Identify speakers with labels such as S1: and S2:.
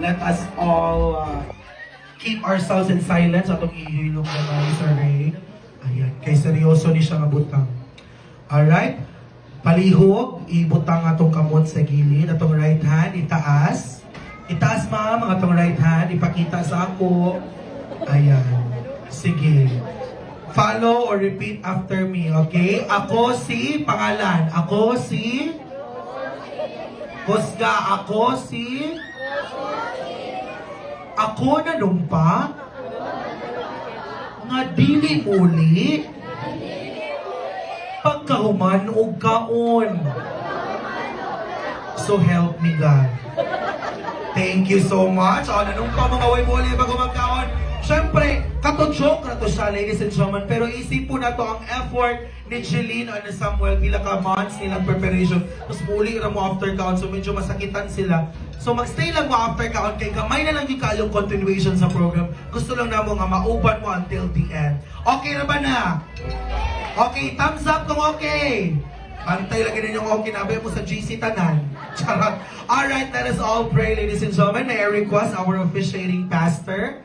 S1: let us all uh, keep ourselves in silence atong ihilong na mga sa Ray. Ayan, kay seryoso ni siya nga butang. Alright? Palihog, ibutang atong kamot sa gilid, atong right hand, itaas. Itaas ma'am, ang atong right hand, ipakita sa ako. Ayan. Sige. Follow or repeat after me, okay? Ako si, pangalan. Ako si... Husga, ako si... Ako na lumpa. Nga dili muli. Pagkahuman o kaon. So help me God. Thank you so much. O, nanong pa mga way muli bago magkaon. Siyempre, katotsok na to siya, ladies and gentlemen. Pero isip po na to ang effort ni Jeline and ni Samuel pila ka months nilang preparation. Tapos muli na mo after count, so medyo masakitan sila. So magstay lang mo after count, kay gamay na lang yung kayong continuation sa program. Gusto lang na mo nga mauban mo until the end. Okay na ba na? Okay, thumbs up kung okay. Pantay lagi ninyong okay na mo sa GC Tanan. Charot. Alright, let us all pray, ladies and gentlemen. May I request our officiating pastor,